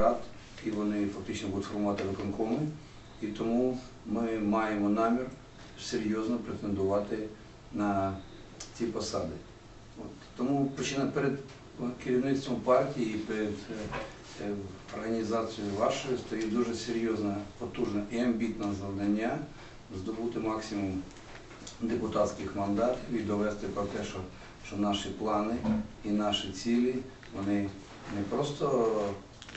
рад, і вони фактично будуть формувати виконкоми. І тому ми маємо намір серйозно претендувати на ці посади. От. Тому перед керівництвом партії перед е, е, організацією вашою стоїть дуже серйозне, потужне і амбітне завдання здобути максимум депутатських мандатів і довести про те, що, що наші плани і наші цілі вони не просто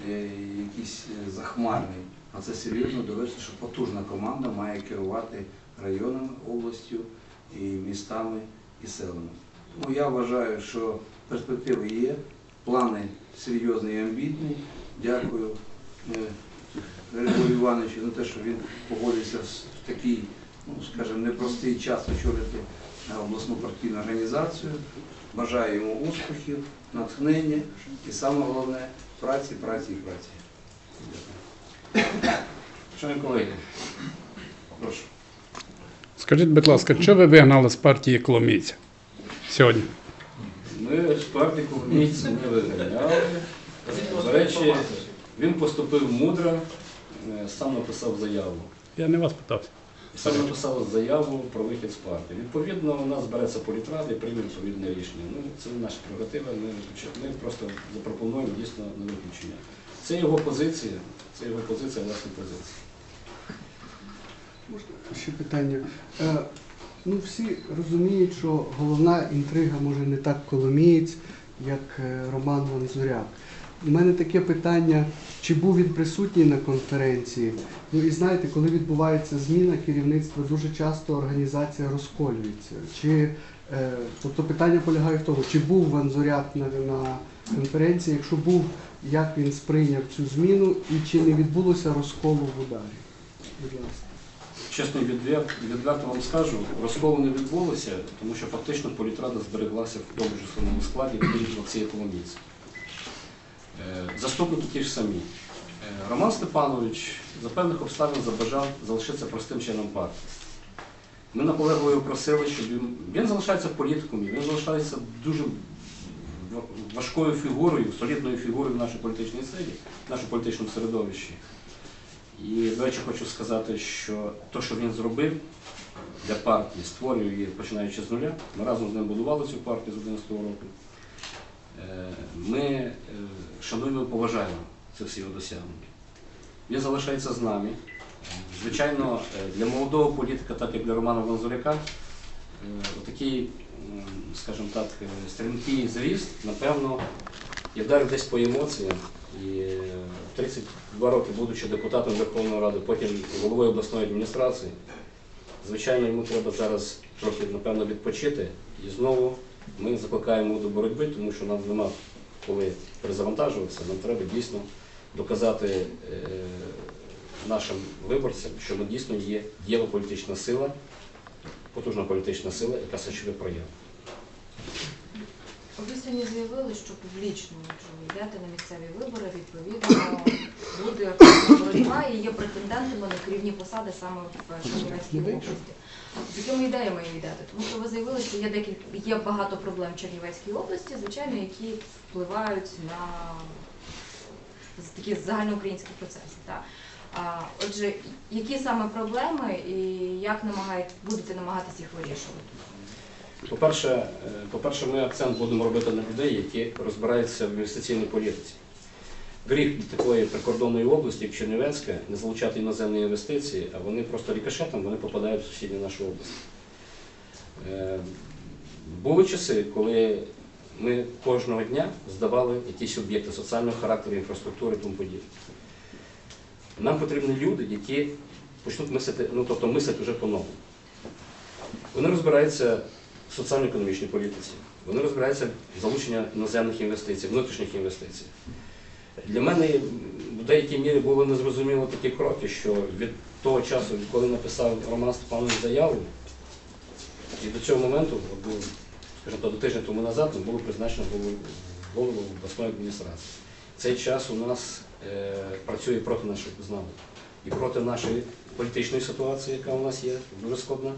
е, якісь е, захмарні, а це серйозно довести, що потужна команда має керувати районами, областю і містами і селами. Тому я вважаю, що перспективи є, плани серйозні і амбітні. Дякую е, Григорію Івановичу за те, що він погодився в такий, ну скажімо, непростий час очолити обласну партійну організацію. Бажаю йому успіхів, натхнення і саме головне праці, праці і праці. Шановні колеги, прошу. Скажіть, будь ласка, що ви вигнали з партії Коломійця сьогодні? Ми з партії комуністів не виганяли. До речі, він поступив мудро, е, сам написав заяву. Я не вас питався. Сам написав заяву про вихід з партії. Відповідно, у нас збереться політрада і прийме відповідне рішення. Ну, це не наша прерогатива, ми, ми просто запропонуємо дійсно на виключення. Це його позиція, це його позиція, власна позиція. Можна ще питання. Е, ну, всі розуміють, що головна інтрига може не так коломієць, як е, Роман Ванзуряк. У мене таке питання, чи був він присутній на конференції? Ну і знаєте, коли відбувається зміна керівництва, дуже часто організація розколюється. Чи, е, тобто питання полягає в тому, чи був Ванзуряк на, на конференції, якщо був, як він сприйняв цю зміну і чи не відбулося розколу в ударі? Будь ласка. Чесно відверто, вам скажу, розколу не відбулося, тому що фактично політрада збереглася в тому ж самому складі, крім Олексія Коломійця. Е, Заступники ті ж самі. Е, Роман Степанович за певних обставин забажав залишитися простим членом партії. Ми наполегливо просили, щоб він, він залишається політиком, він залишається дуже важкою фігурою, солідною фігурою в нашій політичній силі, в нашому політичному середовищі. І, до речі, хочу сказати, що те, що він зробив для партії, створює її, починаючи з нуля, ми разом з ним будували цю партію з 11 року. Е, Ми е, шануємо і поважаємо це всі його досягнення. Він залишається з нами. Звичайно, е, для молодого політика, так як для Романа Ванзуряка, е, отакий, скажімо так, е, стрімкий зріст, напевно, і вдарив десь по емоціям. І е, 32 роки, будучи депутатом Верховної Ради, потім головою обласної адміністрації, звичайно, йому треба зараз трохи, напевно, відпочити. І знову ми закликаємо до боротьби, тому що нам нема коли перезавантажуватися. Нам треба дійсно доказати е, нашим виборцям, що ми дійсно є дієва політична сила, потужна політична сила, яка сочує прояв. Ви сьогодні заявили, що публічно, якщо ви йдете на місцеві вибори, відповідно буде активна боротьба і є претендентами на керівні посади саме в Чернівецькій області. З якими ідеями ви йдете? Тому що ви заявили, що є декілька є багато проблем в Чернівецькій області, звичайно, які впливають на такі загальноукраїнські процеси. Так? А, отже, які саме проблеми і як намагаєте, будете намагатися їх вирішувати? По-перше, е, по-перше, ми акцент будемо робити на людей, які розбираються в інвестиційній політиці. Гріх такої прикордонної області, як Чернівецька, не залучати іноземні інвестиції, а вони просто рікошетом вони попадають в сусідню нашу область. Е, Були часи, коли ми кожного дня здавали якісь об'єкти соціального характеру, інфраструктури і тому подібне. Нам потрібні люди, які почнуть мислити, ну тобто мислять вже по-новому. Вони розбираються соціально-економічній політиці, вони розбираються в залученні іноземних інвестицій, внутрішніх інвестицій. Для мене в деякій мірі було незрозуміло такі кроки, що від того часу, коли написав Роман Степанович заяву, і до цього моменту, скажімо так, до тижня тому назад, було призначено голову- обласної адміністрації. Цей час у нас е, працює проти наших знань і проти нашої політичної ситуації, яка у нас є, дуже складна,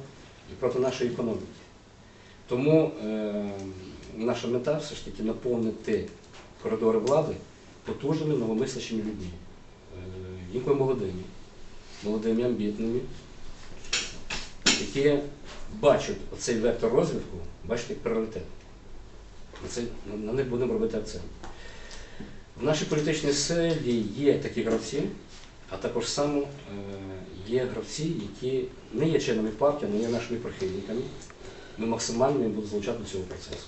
і проти нашої економіки. Тому е, наша мета все ж таки наповнити коридори влади потужними, новомислящими людьми, е, молодими, молодими, амбітними, які бачать оцей вектор розвитку, бачать як пріоритет. Це, на них будемо робити акцент. В нашій політичній силі є такі гравці, а також само е, є гравці, які не є членами партії, не є нашими прихильниками. Ми максимально їм будемо залучати до цього процесу.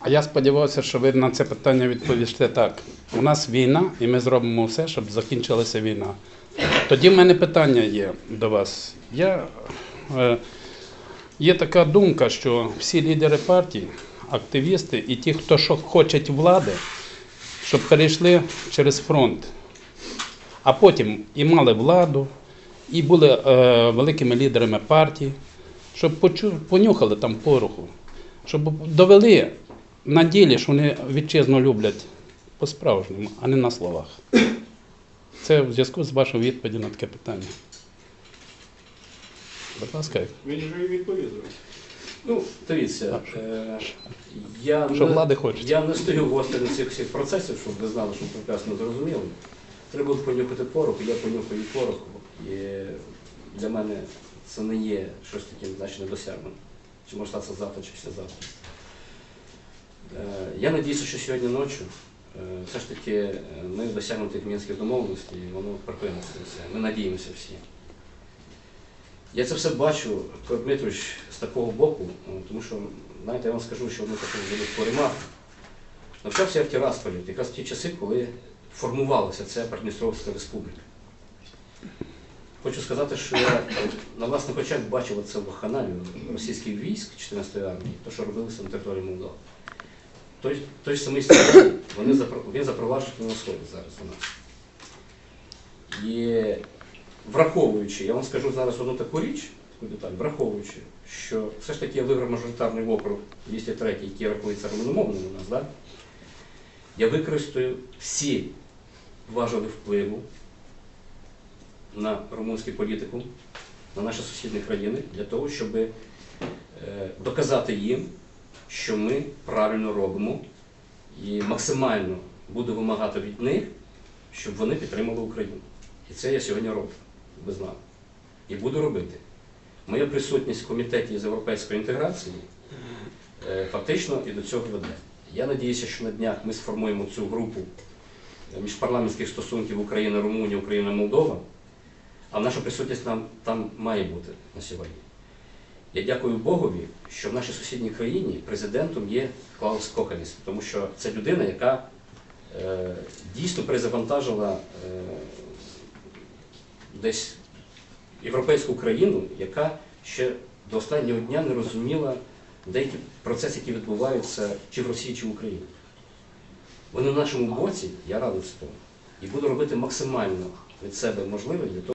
А я сподівався, що ви на це питання відповісте так. У нас війна, і ми зробимо все, щоб закінчилася війна. Тоді в мене питання є до вас. Я, е, є така думка, що всі лідери партій, активісти і ті, хто що хочуть влади, щоб перейшли через фронт, а потім і мали владу, і були е, великими лідерами партій, щоб почу, понюхали там пороху, щоб довели на ділі, що вони вітчизну люблять по-справжньому, а не на словах. Це в зв'язку з вашою відповіддю на таке питання. Будь ласка, Він вже і відповідав. Ну, дивіться, е, я, Що не, влади я не стою в останні цих всіх процесів, щоб ви знали, що прекрасно зрозуміли. Треба понюхати порох, я понюхаю порох. І для мене це не є щось таким значно недосяжним. Чи може статися завтра, чи післязавтра. Е, Я надіюся, що сьогодні ночі е, все ж таки е, ми досягнемо тих мінських домовленостей, і воно припиниться. Ми надіємося всі. Я це все бачу, Петро Дмитрович, з такого боку, тому що, знаєте, я вам скажу, що ми також велику ремарку. Навчався я в Тірасполі, якраз в ті часи, коли формувалася ця Придністровська республіка. Хочу сказати, що я на власних очах бачив це ваханалію російських військ 14-ї армії, те, що робилося на території Молдови. Той, той самий сценарій він запроваджує на сході зараз у нас. І враховуючи, я вам скажу зараз одну таку річ, таку деталь, враховуючи, що все ж таки я виграв мажоритарний округ 203, який рахується румуномовним у нас, да? я використаю всі важелі впливу на румунську політику, на наші сусідні країни, для того, щоб е, доказати їм, що ми правильно робимо і максимально буду вимагати від них, щоб вони підтримали Україну. І це я сьогодні роблю, ви знали. І буду робити. Моя присутність в комітеті з європейської інтеграції е, фактично і до цього веде. Я надіюся, що на днях ми сформуємо цю групу е, міжпарламентських стосунків Україна, Румунія, Україна, Молдова, а наша присутність там, там має бути на сьогодні. Я дякую Богові, що в нашій сусідній країні президентом є Клаус Коханіс, тому що це людина, яка е, дійсно перезавантажила е, десь європейську країну, яка ще до останнього дня не розуміла деякі процеси, які відбуваються чи в Росії, чи в Україні. Вони на нашому боці, я радий з того, і буду робити максимально від себе можливе для того.